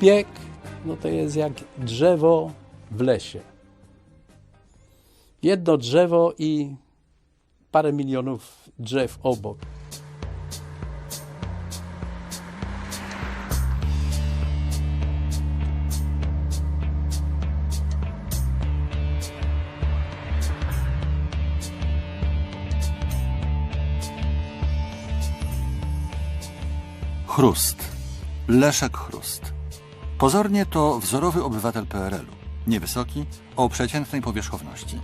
Szpieg no to jest jak drzewo w lesie. Jedno drzewo i parę milionów drzew obok. Chrust. Leszek Chrust. Pozornie to wzorowy obywatel PRL-u. Niewysoki, o przeciętnej powierzchowności.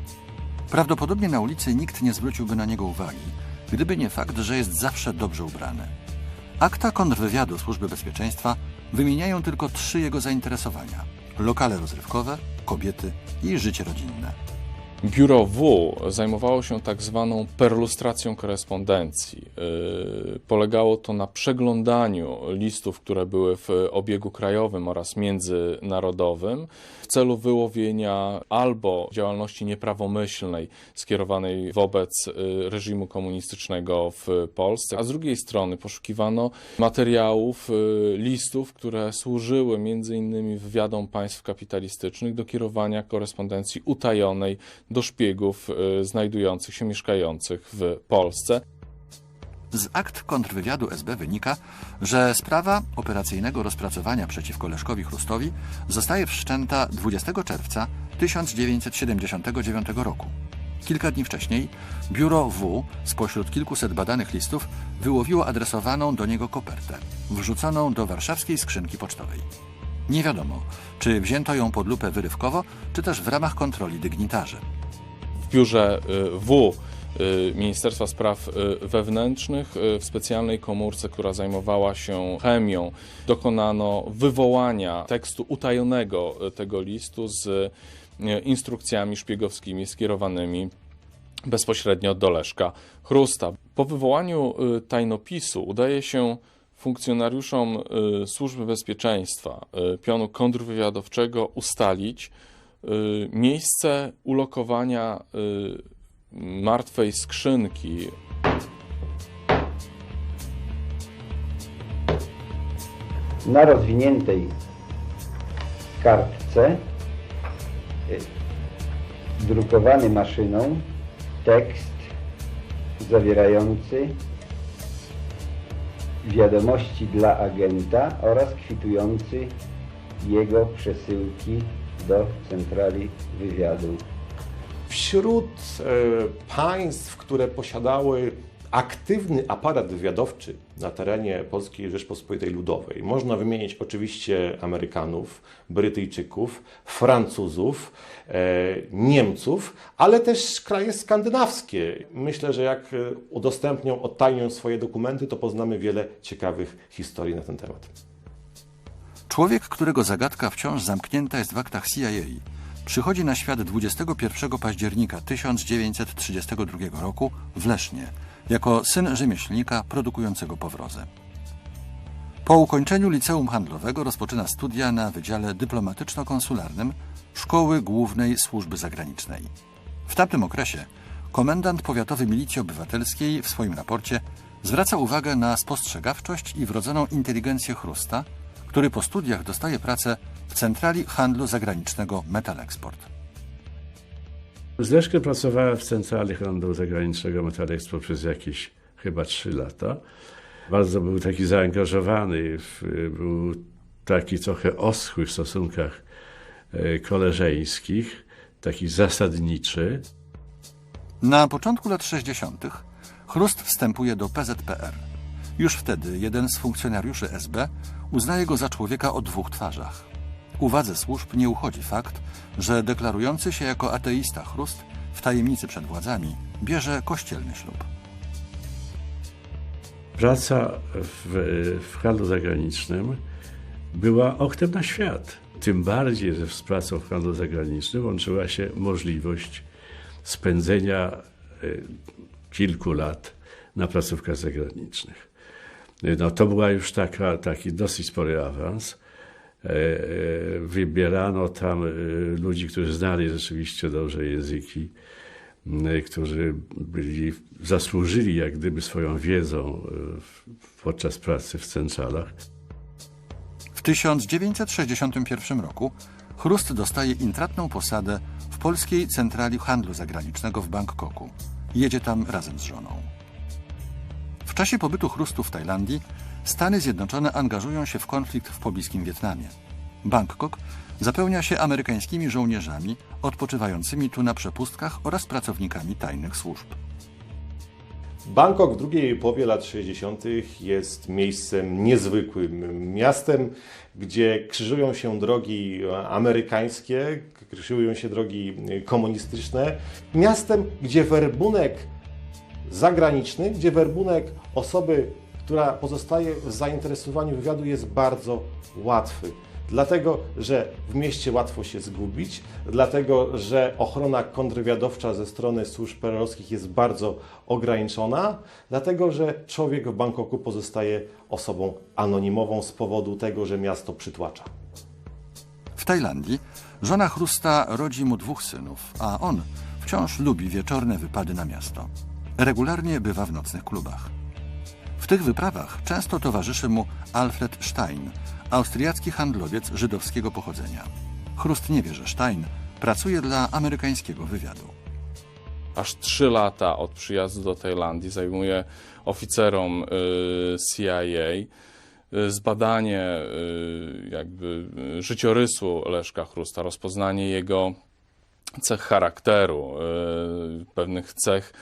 Prawdopodobnie na ulicy nikt nie zwróciłby na niego uwagi, gdyby nie fakt, że jest zawsze dobrze ubrany. Akta kontrwywiadu Służby Bezpieczeństwa wymieniają tylko trzy jego zainteresowania: lokale rozrywkowe, kobiety i życie rodzinne. Biuro W zajmowało się tak zwaną perlustracją korespondencji. Yy, Polegało to na przeglądaniu listów, które były w obiegu krajowym oraz międzynarodowym w celu wyłowienia albo działalności nieprawomyślnej skierowanej wobec yy, reżimu komunistycznego w Polsce, a z drugiej strony poszukiwano materiałów, yy, listów, które służyły innymi wywiadom państw kapitalistycznych do kierowania korespondencji utajonej do szpiegów y, znajdujących się, mieszkających w Polsce. Z akt kontrwywiadu SB wynika, że sprawa operacyjnego rozpracowania przeciwko Leszkowi Chrustowi zostaje wszczęta 20 czerwca 1979 roku. Kilka dni wcześniej biuro W spośród kilkuset badanych listów wyłowiło adresowaną do niego kopertę, wrzuconą do warszawskiej skrzynki pocztowej. Nie wiadomo, czy wzięto ją pod lupę wyrywkowo, czy też w ramach kontroli dygnitarzy. W biurze y, W y, Ministerstwa Spraw y, Wewnętrznych w specjalnej komórce, która zajmowała się chemią, dokonano wywołania tekstu utajonego tego listu z instrukcjami szpiegowskimi skierowanymi bezpośrednio do Leszka Chrusta. Po wywołaniu tajnopisu udaje się funkcjonariuszom Służby Bezpieczeństwa pionu kontrwywiadowczego ustalić miejsce ulokowania y, martwej skrzynki. Na rozwiniętej kartce y, drukowany maszyną tekst zawierający wiadomości dla agenta oraz kwitujący jego przesyłki do centrali wywiadu. Wśród e, państw, które posiadały aktywny aparat wywiadowczy na terenie Polskiej Rzeczpospolitej Ludowej, można wymienić oczywiście Amerykanów, Brytyjczyków, Francuzów, e, Niemców, ale też kraje skandynawskie. Myślę, że jak e, udostępnią, odtajnią swoje dokumenty, to poznamy wiele ciekawych historii na ten temat. Człowiek, którego zagadka wciąż zamknięta jest w aktach CIA, przychodzi na świat 21 października 1932 roku w Lesznie jako syn rzemieślnika produkującego powrozę. Po ukończeniu liceum handlowego rozpoczyna studia na Wydziale Dyplomatyczno-Konsularnym Szkoły Głównej Służby Zagranicznej. W tamtym okresie komendant powiatowy Milicji Obywatelskiej w swoim raporcie zwraca uwagę na spostrzegawczość i wrodzoną inteligencję Chrusta, który po studiach dostaje pracę w Centrali Handlu Zagranicznego Metal Export. Z Leszkiem pracowałem w Centrali Handlu Zagranicznego Metal Export przez jakieś chyba trzy lata. Bardzo był taki zaangażowany, był taki trochę oschły w stosunkach e, koleżeńskich, taki zasadniczy. Na początku lat 60. Chrust wstępuje do PZPR. Już wtedy jeden z funkcjonariuszy SB uznaje go za człowieka o dwóch twarzach. Uwadze służb nie uchodzi fakt, że deklarujący się jako ateista Chrust w tajemnicy przed władzami bierze kościelny ślub. Praca w, w handlu zagranicznym była oknem na świat. Tym bardziej, że z pracą w handlu zagranicznym łączyła się możliwość spędzenia y, kilku lat na placówkach zagranicznych. No, to była już taka, taki dosyć spory awans. E, e, Wybierano tam y, ludzi, którzy znali rzeczywiście dobrze języki, którzy byli, zasłużyli jak gdyby swoją wiedzą podczas pracy w centralach. W 1961 roku Chrust dostaje intratną posadę w polskiej centrali handlu zagranicznego w Bangkoku. Jedzie tam razem z żoną. Czasie pobytu Chrustu w Tajlandii Stany Zjednoczone angażują się w konflikt w pobliskim Wietnamie. Bangkok zapełnia się amerykańskimi żołnierzami odpoczywającymi tu na przepustkach oraz pracownikami tajnych służb. Bangkok w drugiej połowie lat 60. jest miejscem niezwykłym. Miastem, gdzie krzyżują się drogi amerykańskie, krzyżują się drogi komunistyczne. Miastem, gdzie werbunek zagraniczny, gdzie werbunek osoby, która pozostaje w zainteresowaniu wywiadu jest bardzo łatwy. Dlatego, że w mieście łatwo się zgubić, dlatego, że ochrona kontrwywiadowcza ze strony służb perelowskich jest bardzo ograniczona, dlatego, że człowiek w Bangkoku pozostaje osobą anonimową z powodu tego, że miasto przytłacza. W Tajlandii żona Chrusta rodzi mu dwóch synów, a on wciąż lubi wieczorne wypady na miasto. Regularnie bywa w nocnych klubach. W tych wyprawach często towarzyszy mu Alfred Stein, austriacki handlowiec żydowskiego pochodzenia. Chrust nie wie, że Stein pracuje dla amerykańskiego wywiadu. Aż trzy lata od przyjazdu do Tajlandii zajmuje oficerom y, CIA y, zbadanie y, jakby życiorysu Leszka Chrusta, rozpoznanie jego cech charakteru, y, pewnych cech,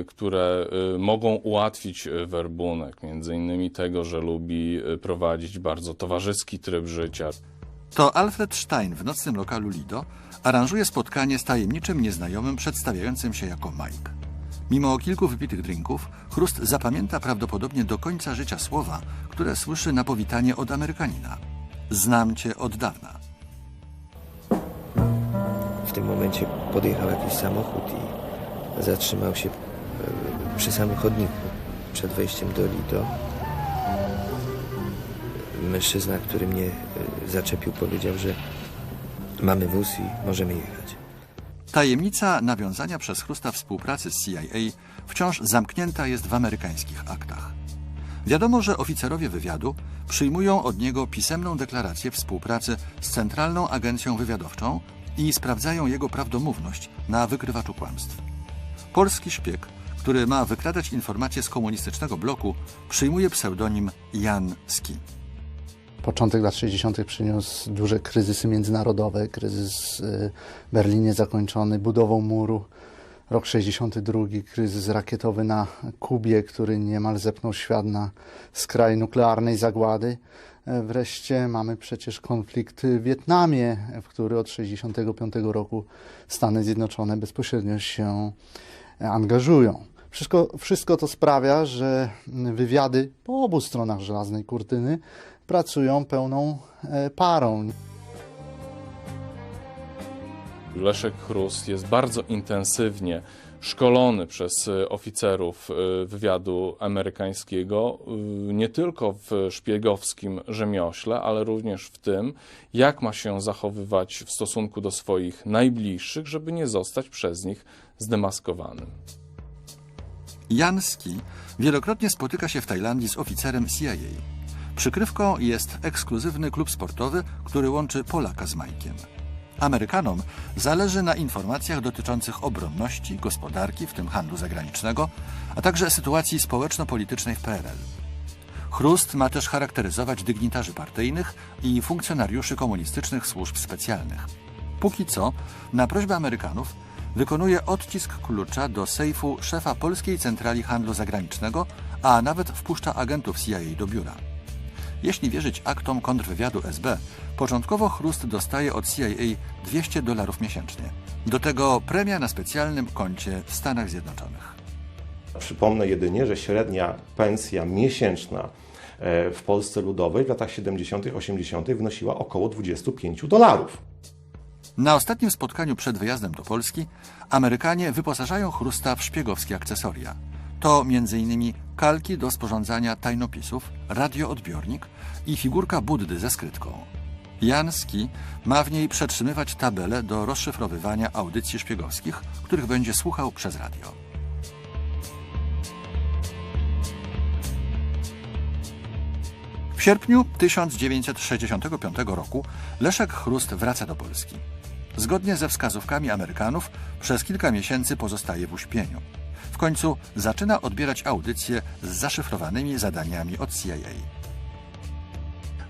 y, które y, mogą ułatwić werbunek, między innymi tego, że lubi prowadzić bardzo towarzyski tryb życia. To Alfred Stein w nocnym lokalu Lido aranżuje spotkanie z tajemniczym nieznajomym przedstawiającym się jako Mike. Mimo kilku wypitych drinków, Chrust zapamięta prawdopodobnie do końca życia słowa, które słyszy na powitanie od Amerykanina. Znam cię od dawna. W tym momencie podjechał jakiś samochód i zatrzymał się e, przy samym chodniku przed wejściem do Lido. Mężczyzna, który mnie e, zaczepił, powiedział, że mamy wóz i możemy jechać. Tajemnica nawiązania przez Chrusta współpracy z CIA wciąż zamknięta jest w amerykańskich aktach. Wiadomo, że oficerowie wywiadu przyjmują od niego pisemną deklarację współpracy z Centralną Agencją Wywiadowczą i sprawdzają jego prawdomówność na wykrywaczu kłamstw. Polski szpieg, który ma wykradać informacje z komunistycznego bloku, przyjmuje pseudonim Jan Ski. Początek lat 60. przyniósł duże kryzysy międzynarodowe, kryzys y, w Berlinie zakończony budową muru, rok 62, kryzys rakietowy na Kubie, który niemal zepnął świat na skraj nuklearnej zagłady. E, Wreszcie mamy przecież konflikt w Wietnamie, w który od 65 roku Stany Zjednoczone bezpośrednio się angażują. Wszystko, wszystko to sprawia, że wywiady po obu stronach żelaznej kurtyny pracują pełną e, parą. Leszek Chrust jest bardzo intensywnie szkolony przez y, oficerów y, wywiadu amerykańskiego, y, nie tylko w szpiegowskim rzemiośle, ale również w tym, jak ma się zachowywać w stosunku do swoich najbliższych, żeby nie zostać przez nich zdemaskowanym. Jan Ski wielokrotnie spotyka się w Tajlandii z oficerem CIA. Przykrywką jest ekskluzywny klub sportowy, który łączy Polaka z Majkiem. Amerykanom zależy na informacjach dotyczących obronności, gospodarki, w tym handlu zagranicznego, a także sytuacji społeczno-politycznej w PRL. Chrust ma też charakteryzować dygnitarzy partyjnych i funkcjonariuszy komunistycznych służb specjalnych. Póki co, na prośbę Amerykanów, wykonuje odcisk klucza do sejfu szefa Polskiej Centrali Handlu Zagranicznego, a nawet wpuszcza agentów CIA do biura. Jeśli wierzyć aktom kontrwywiadu SB, początkowo Chrust dostaje od CIA 200 dolarów miesięcznie. Do tego premia na specjalnym koncie w Stanach Zjednoczonych. Przypomnę jedynie, że średnia pensja miesięczna e, w Polsce Ludowej w latach 70., 80. wynosiła około 25 dolarów. Na ostatnim spotkaniu przed wyjazdem do Polski Amerykanie wyposażają Chrusta w szpiegowskie akcesoria. To m.in. kalki do sporządzania tajnopisów, radioodbiornik i figurka Buddy ze skrytką. Janski ma w niej przetrzymywać tabele do rozszyfrowywania audycji szpiegowskich, których będzie słuchał przez radio. W sierpniu 1965 roku Leszek Chrust wraca do Polski. Zgodnie ze wskazówkami Amerykanów przez kilka miesięcy pozostaje w uśpieniu. W końcu zaczyna odbierać audycje z zaszyfrowanymi zadaniami od CIA.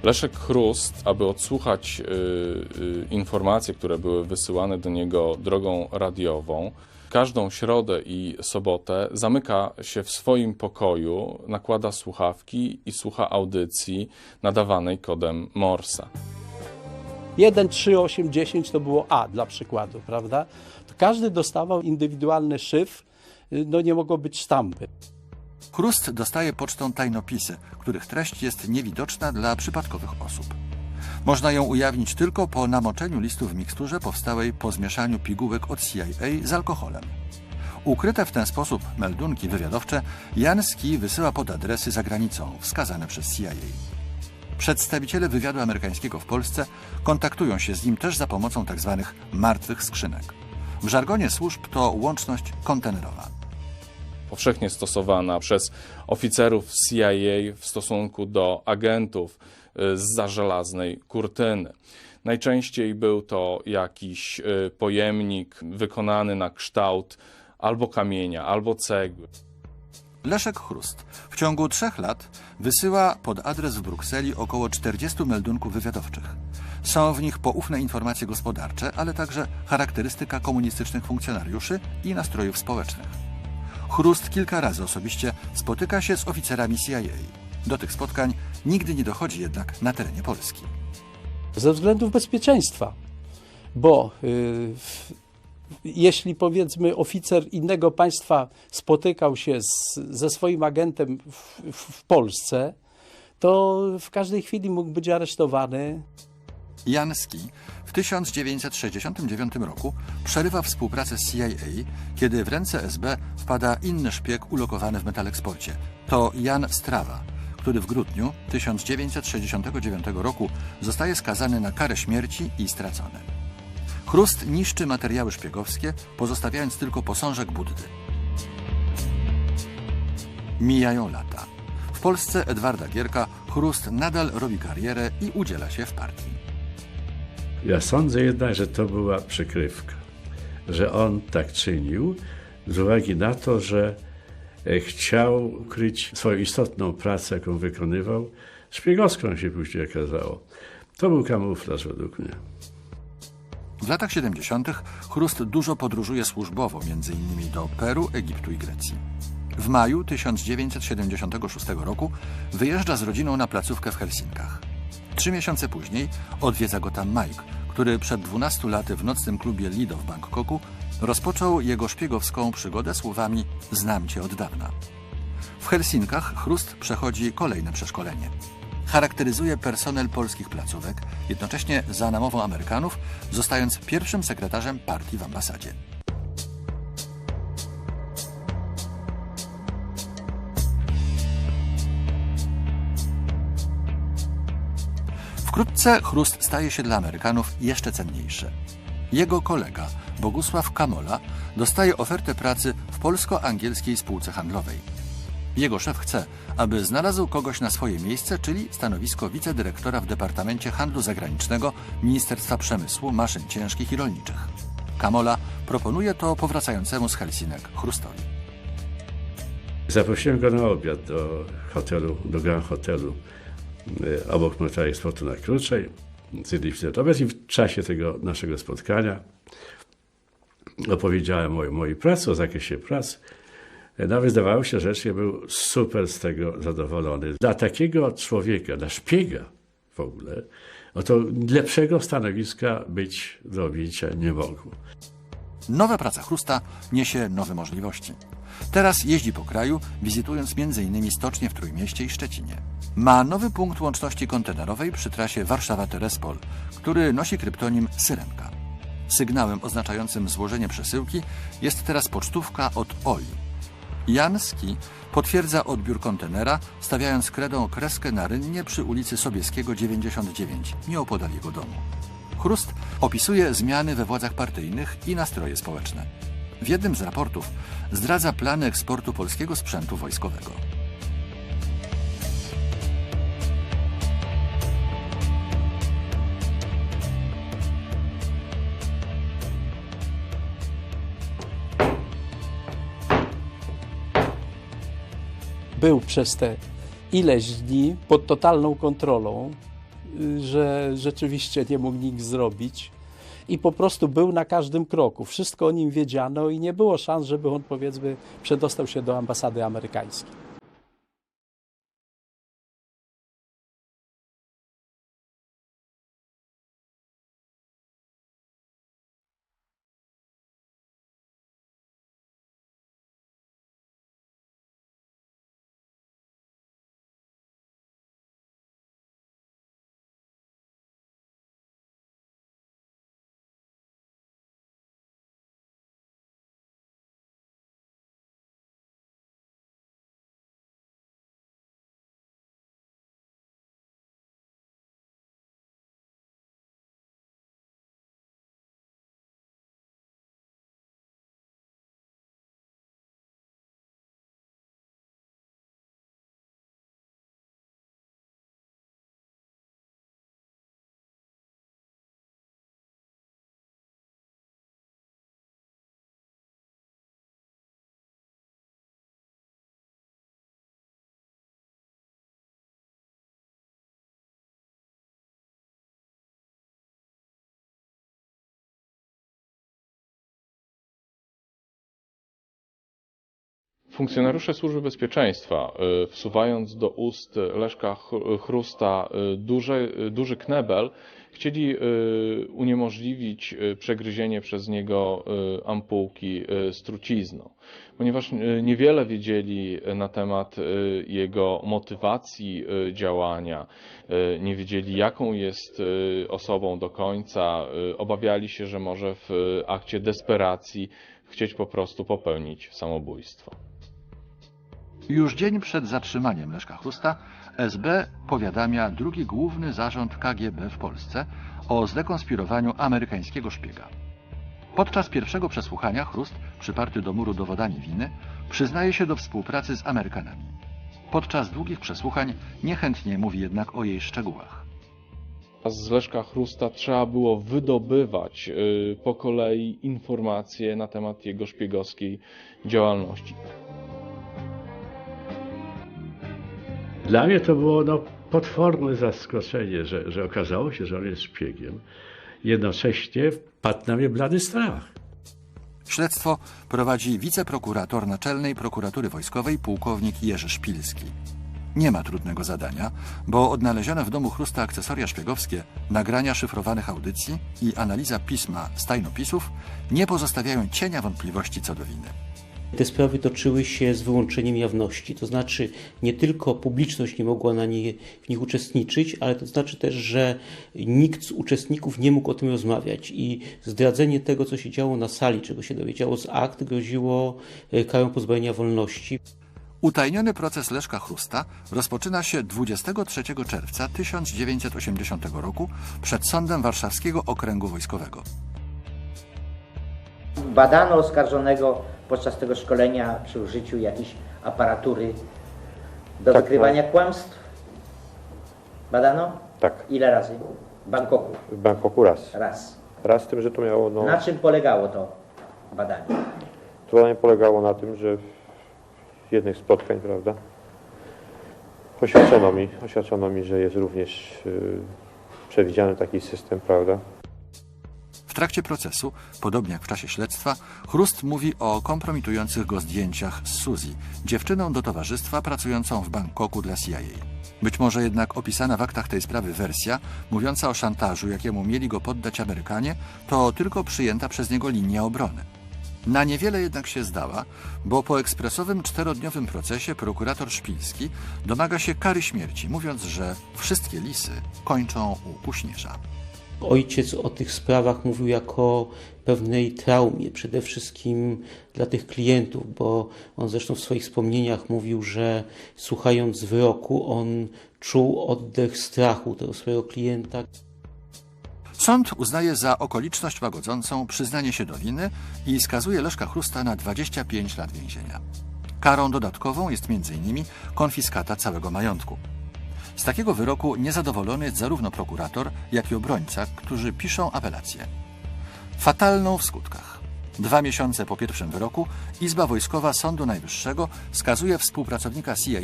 Leszek Chrust, aby odsłuchać y, y, informacje, które były wysyłane do niego drogą radiową, każdą środę i sobotę zamyka się w swoim pokoju, nakłada słuchawki i słucha audycji nadawanej kodem Morsa. 1, 3, 8, 10 to było A dla przykładu, prawda? To każdy dostawał indywidualny szyfr, y, no nie mogło być sztampy. Chrust dostaje pocztą tajnopisy, których treść jest niewidoczna dla przypadkowych osób. Można ją ujawnić tylko po namoczeniu listu w miksturze powstałej po zmieszaniu pigułek od CIA z alkoholem. Ukryte w ten sposób meldunki wywiadowcze Janski wysyła pod adresy za granicą wskazane przez CIA. Przedstawiciele wywiadu amerykańskiego w Polsce kontaktują się z nim też za pomocą tzw. martwych skrzynek. W żargonie służb to łączność kontenerowa. Powszechnie stosowana przez oficerów CIA w stosunku do agentów y, z żelaznej kurtyny. Najczęściej był to jakiś y, pojemnik wykonany na kształt albo kamienia, albo cegły. Leszek Chrust w ciągu trzech lat wysyła pod adres w Brukseli około 40 meldunków wywiadowczych. Są w nich poufne informacje gospodarcze, ale także charakterystyka komunistycznych funkcjonariuszy i nastrojów społecznych. Chrust kilka razy osobiście spotyka się z oficerami CIA. Do tych spotkań nigdy nie dochodzi jednak na terenie Polski. Ze względów bezpieczeństwa, bo y, jeśli powiedzmy oficer innego państwa spotykał się z, ze swoim agentem w, w Polsce, to w każdej chwili mógł być aresztowany. Janski w 1969 roku przerywa współpracę z CIA, kiedy w ręce SB wpada inny szpieg ulokowany w Metaleksporcie. To Jan Strawa, który w grudniu 1969 roku zostaje skazany na karę śmierci i stracony. Chrust niszczy materiały szpiegowskie, pozostawiając tylko posążek Buddy. Mijają lata. W Polsce Edwarda Gierka Chrust nadal robi karierę i udziela się w partii. Ja sądzę jednak, że to była przykrywka, że on tak czynił z uwagi na to, że e, chciał ukryć swoją istotną pracę, jaką wykonywał. Szpiegowską się później okazało. To był kamuflaż według mnie. W latach 70. Chrust dużo podróżuje służbowo, innymi do Peru, Egiptu i Grecji. W maju 1976 roku wyjeżdża z rodziną na placówkę w Helsinkach. Trzy miesiące później odwiedza go tam Mike, który przed 12 laty w nocnym klubie Lido w Bangkoku rozpoczął jego szpiegowską przygodę słowami Znam cię od dawna. W Helsinkach Chrust przechodzi kolejne przeszkolenie. Charakteryzuje personel polskich placówek, jednocześnie za namową Amerykanów, zostając pierwszym sekretarzem partii w ambasadzie. Wkrótce chrust staje się dla Amerykanów jeszcze cenniejszy. Jego kolega, Bogusław Kamola, dostaje ofertę pracy w polsko-angielskiej spółce handlowej. Jego szef chce, aby znalazł kogoś na swoje miejsce, czyli stanowisko wicedyrektora w Departamencie Handlu Zagranicznego Ministerstwa Przemysłu, Maszyn Ciężkich i Rolniczych. Kamola proponuje to powracającemu z Helsinek Chrustowi. Zaprosiłem go na obiad do hotelu, do Grand Hotelu obok Motel Eksportu na Kruczej. Zjedliśmy ten obiad i w czasie tego naszego spotkania opowiedziałem o mojej pracy, o zakresie pracy. E, Nawet zdawało się, że ja był super z tego zadowolony. Dla takiego człowieka, dla szpiega w ogóle, no to lepszego stanowiska być do objęcia nie mogło. Nowa praca Chrusta niesie nowe możliwości. Teraz jeździ po kraju, wizytując m.in. stocznie w Trójmieście i Szczecinie. Ma nowy punkt łączności kontenerowej przy trasie Warszawa-Terespol, który nosi kryptonim Syrenka. Sygnałem oznaczającym złożenie przesyłki jest teraz pocztówka od Oli. Janski potwierdza odbiór kontenera, stawiając kredą kreskę na rynnie przy ulicy Sobieskiego 99, nieopodal jego domu. Chrust opisuje zmiany we władzach partyjnych i nastroje społeczne. W jednym z raportów zdradza plany eksportu polskiego sprzętu wojskowego. Był przez te ileś dni pod totalną kontrolą, y, że rzeczywiście nie mógł nikt zrobić. I po prostu był na każdym kroku. Wszystko o nim wiedziano i nie było szans, żeby on powiedzmy przedostał się do ambasady amerykańskiej. Funkcjonariusze Służby Bezpieczeństwa, y, wsuwając do ust Leszka Chr- Chrusta y, duży, duży knebel, chcieli y, uniemożliwić przegryzienie przez niego ampułki z trucizną. Ponieważ niewiele wiedzieli na temat jego motywacji działania, nie wiedzieli jaką jest osobą do końca, obawiali się, że może w akcie desperacji chcieć po prostu popełnić samobójstwo. Już dzień przed zatrzymaniem Leszka Chrusta SB powiadamia drugi główny zarząd KGB w Polsce o zdekonspirowaniu amerykańskiego szpiega. Podczas pierwszego przesłuchania Chrust, przyparty do muru dowodami winy, przyznaje się do współpracy z Amerykanami. Podczas długich przesłuchań niechętnie mówi jednak o jej szczegółach. Z Leszka Chrusta trzeba było wydobywać y, po kolei informacje na temat jego szpiegowskiej działalności. Dla mnie to było no, potworne zaskoczenie, że, że okazało się, że on jest szpiegiem. Jednocześnie padł na mnie blady strach. Śledztwo prowadzi wiceprokurator naczelnej prokuratury wojskowej pułkownik Jerzy Szpilski. Nie ma trudnego zadania, bo odnalezione w domu Chrusta akcesoria szpiegowskie, nagrania szyfrowanych audycji i analiza pisma z tajnopisów nie pozostawiają cienia wątpliwości co do winy. Te sprawy toczyły się z wyłączeniem jawności, to znaczy nie tylko publiczność nie mogła na nie, w nich uczestniczyć, ale to znaczy też, że nikt z uczestników nie mógł o tym rozmawiać i zdradzenie tego, co się działo na sali, czego się dowiedziało z akt, groziło e, karą pozbawienia wolności. Utajniony proces Leszka Chrusta rozpoczyna się 23 czerwca 1980 roku przed Sądem Warszawskiego Okręgu Wojskowego. Badano oskarżonego podczas tego szkolenia przy użyciu jakiejś aparatury do Tak, wykrywania kłamstw. Badano? Tak, Ile razy? W Bangkoku. w Bangkoku raz. Raz. Raz z tym, że to miało, no, Na czym polegało to badanie? to badanie polegało na tym, że w jednych spotkań, prawda, oświadczono mi, oświadczono mi, że jest również y, przewidziany taki system, prawda, trakcie procesu, podobnie jak w czasie śledztwa, Chrust mówi o kompromitujących go zdjęciach z Suzy, dziewczyną do towarzystwa pracującą w Bangkoku dla CIA. Być może jednak opisana w aktach tej sprawy wersja, mówiąca o szantażu, jakiemu mieli go poddać Amerykanie, to tylko przyjęta przez niego linia obrony. Na niewiele jednak się zdała, bo po ekspresowym czterodniowym procesie prokurator Szpilski domaga się kary śmierci, mówiąc, że wszystkie lisy kończą u kuśnierza. Ojciec o tych sprawach mówił jako pewnej traumie, przede wszystkim dla tych klientów, bo on zresztą w swoich wspomnieniach mówił, że słuchając wyroku, on czuł oddech strachu tego swojego klienta. Sąd uznaje za okoliczność łagodzącą przyznanie się do winy i skazuje Leszka Chrusta na 25 lat więzienia. Karą dodatkową jest m.in. konfiskata całego majątku. Z takiego wyroku niezadowolony jest zarówno prokurator, jak i obrońca, którzy piszą apelację. Fatalną w skutkach. Dwa miesiące po pierwszym wyroku Izba Wojskowa Sądu Najwyższego skazuje współpracownika CIA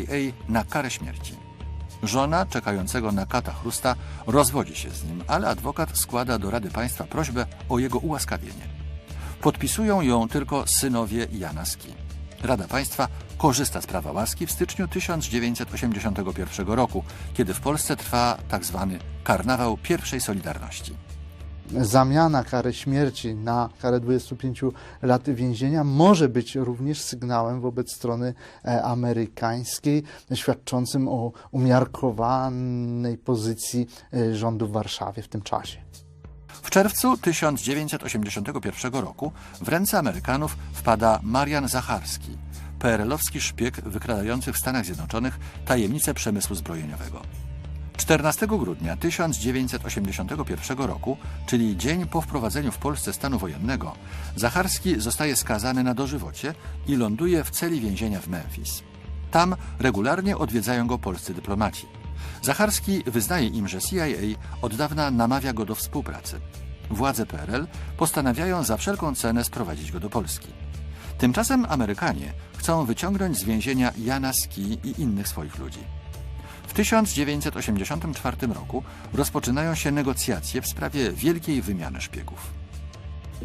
na karę śmierci. Żona czekającego na kata chrusta rozwodzi się z nim, ale adwokat składa do Rady Państwa prośbę o jego ułaskawienie. Podpisują ją tylko synowie Janaski. Rada Państwa korzysta z prawa łaski w styczniu 1981 roku, kiedy w Polsce trwa tzw. karnawał pierwszej Solidarności. Zamiana kary śmierci na karę 25 lat więzienia może być również sygnałem wobec strony e, amerykańskiej, świadczącym o umiarkowanej pozycji e, rządu w Warszawie w tym czasie. W czerwcu 1981 roku w ręce Amerykanów wpada Marian Zacharski, PRL-owski szpieg wykradający w Stanach Zjednoczonych tajemnice przemysłu zbrojeniowego. 14 grudnia 1981 roku, czyli dzień po wprowadzeniu w Polsce stanu wojennego, Zacharski zostaje skazany na dożywocie i ląduje w celi więzienia w Memphis. Tam regularnie odwiedzają go polscy dyplomaci. Zacharski wyznaje im, że CIA od dawna namawia go do współpracy. Władze PRL postanawiają za wszelką cenę sprowadzić go do Polski. Tymczasem Amerykanie chcą wyciągnąć z więzienia Jana Ski i innych swoich ludzi. W 1984 roku rozpoczynają się negocjacje w sprawie wielkiej wymiany szpiegów.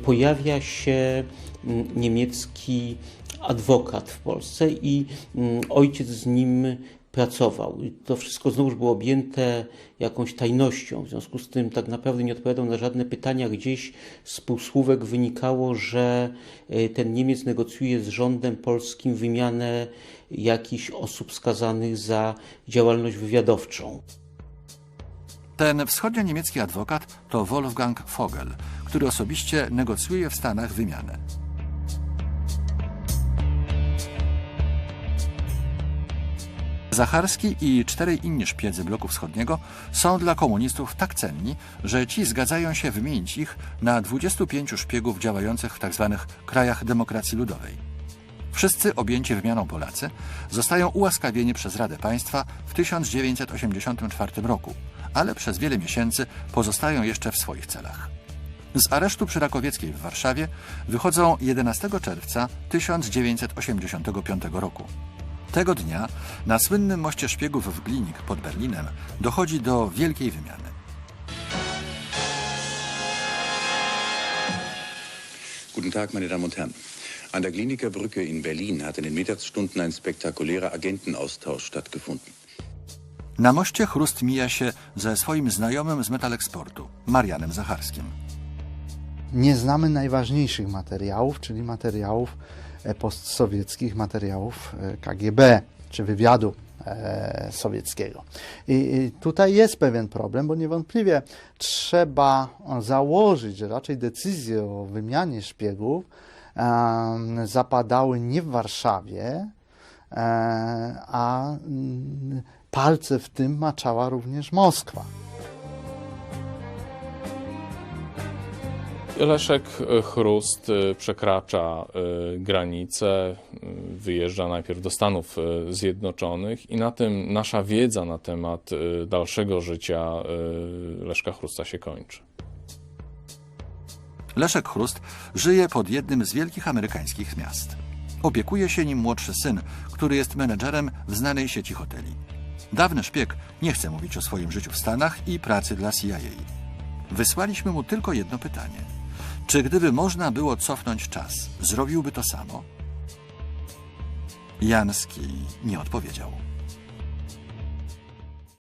Pojawia się mm, niemiecki adwokat w Polsce i mm, ojciec z nim pracował. I to wszystko znowuż było objęte jakąś tajnością. W związku z tym tak naprawdę nie odpowiadał na żadne pytania. Gdzieś z półsłówek wynikało, że y, ten Niemiec negocjuje z rządem polskim wymianę jakichś osób skazanych za działalność wywiadowczą. Ten wschodnio-niemiecki adwokat to Wolfgang Vogel, który osobiście negocjuje w Stanach wymianę. Zacharski i czterej inni szpiedzy bloku wschodniego są dla komunistów tak cenni, że ci zgadzają się wymienić ich na 25 szpiegów działających w tzw. krajach demokracji ludowej. Wszyscy objęci wymianą Polacy zostają ułaskawieni przez Radę Państwa w 1984 roku, ale przez wiele miesięcy pozostają jeszcze w swoich celach. Z aresztu przy Rakowieckiej w Warszawie wychodzą 11 czerwca 1985 roku. Tego dnia na słynnym moście szpiegów w Glinik pod Berlinem dochodzi do wielkiej wymiany. Guten Tag, meine Damen und Herren. An der Kliniker Brücke in Berlin hat in den Mittagsstunden ein spektakulärer Agentenaustausch stattgefunden. Na moście Chrust mija się ze swoim znajomym z Metalexportu, Marianem Zacharskim. Nie znamy najważniejszych materiałów, czyli materiałów postsowieckich, materiałów e, KGB czy wywiadu e, sowieckiego. I, tutaj jest pewien problem, bo niewątpliwie trzeba założyć, że raczej decyzje o wymianie szpiegów zapadały nie w Warszawie, e, a palce w tym maczała również Moskwa. Leszek e, Chrust e, przekracza e, granicę, wyjeżdża najpierw do Stanów Zjednoczonych i na tym nasza wiedza na temat dalszego życia Leszka Chrusta się kończy. Leszek Chrust żyje pod jednym z wielkich amerykańskich miast. Opiekuje się nim młodszy syn, który jest menedżerem w znanej sieci hoteli. Dawny szpieg nie chce mówić o swoim życiu w Stanach i pracy dla CIA. Wysłaliśmy mu tylko jedno pytanie. Czy gdyby można było cofnąć czas, zrobiłby to samo? Janski nie odpowiedział.